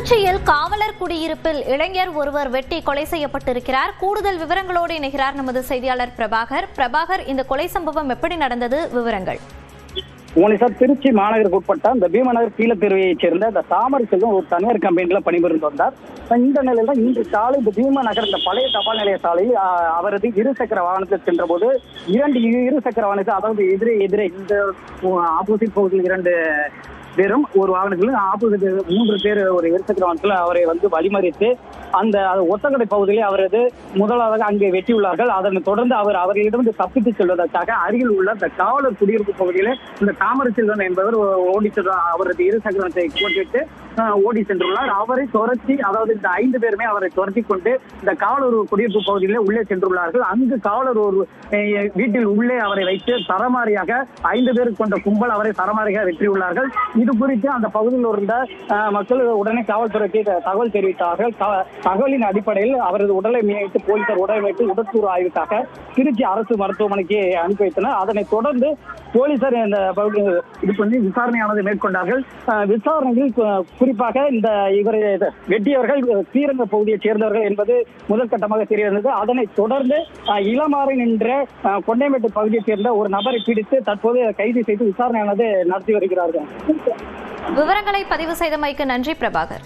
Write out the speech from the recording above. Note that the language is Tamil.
திருச்சியில் காவலர் குடியிருப்பில் இளைஞர் ஒருவர் வெட்டி கொலை செய்யப்பட்டிருக்கிறார். கூடுதல் விவரங்களோடு இணைகிறார் நமது செய்தியாளர் பிரபாகர். பிரபாகர் இந்த கொலை சம்பவம் எப்படி நடந்தது? விவரங்கள். சார் திருச்சி மாநகருக்கு உட்பட்ட இந்த பீமநகர் கீழத்தெருவையைச் சேர்ந்த இந்த தாமரை செல்வம் ஒரு தனியார் கம்பெனியில் பணிபுரிந்து வந்தார். இந்த நிலையில தான் இன்று காலை இந்த பீமநகர் இந்த பழைய தபால் நிலைய சாலையில் அவரது இருசக்கர வாகனத்தில் சென்றபோது இரண்டு இரு- இருசக்கர வாகனத்தில் அதாவது எதிரே எதிரே இந்த ஆப்போசிட் பகுதியில் இரண்டு வெறும் ஒரு வாகனத்தில் ஆப்போசிட் மூன்று பேர் ஒரு இருசக்கர வாகனத்தில் அவரை வந்து வழிமறித்து அந்த ஒத்தங்கடை பகுதியிலே அவரது முதலாவதாக அங்கே வெட்டியுள்ளார்கள். அதனை தொடர்ந்து அவர் அவர்களிடமிருந்து தப்பித்துச் செல்வதற்காக அருகில் உள்ள இந்த காவலர் குடியிருப்பு பகுதியிலே இந்த தாமரை செல்வன் என்பவர் ஓடி அவரது இரு சக்கரத்தை போட்டுவிட்டு ஓடி சென்றுள்ளார். அவரை துரத்தி அதாவது இந்த ஐந்து பேருமே அவரை துரத்தி கொண்டு இந்த காவலர் குடியிருப்பு பகுதியிலே உள்ளே சென்றுள்ளார்கள். அங்கு காவலர் ஒரு வீட்டில் உள்ளே அவரை வைத்து சரமாரியாக ஐந்து பேர் கொண்ட கும்பல் அவரை சரமாரியாக வெற்றியுள்ளார்கள் இது குறித்து அந்த பகுதியில் இருந்த மக்கள் உடனே காவல்துறைக்கு தகவல் தெரிவித்தார்கள். தகவலின் அடிப்படையில் அவரது உடலை மீட்டு போலீசார் உடலை வைத்து உடற்கூறு ஆய்வுக்காக திருச்சி அரசு மருத்துவமனைக்கு அனுப்பி வைத்தனர். அதனைத் தொடர்ந்து போலீசார் இந்த இது பண்ணி விசாரணையானது மேற்கொண்டார்கள். விசாரணையில் குறிப்பாக இந்த இவரை வெட்டியவர்கள் ஸ்ரீரங்க பகுதியைச் சேர்ந்தவர்கள் என்பது முதல் கட்டமாக தெரிய வந்தது அதனைத் தொடர்ந்து அஹ், இளமாறன் என்ற கொண்டைமேட்டு பகுதியைச் சேர்ந்த ஒரு நபரை பிடித்து தற்போது கைது செய்து விசாரணையானது நடத்தி வருகிறார்கள். விவரங்களை பதிவு செய்தமைக்கு நன்றி பிரபாகர்.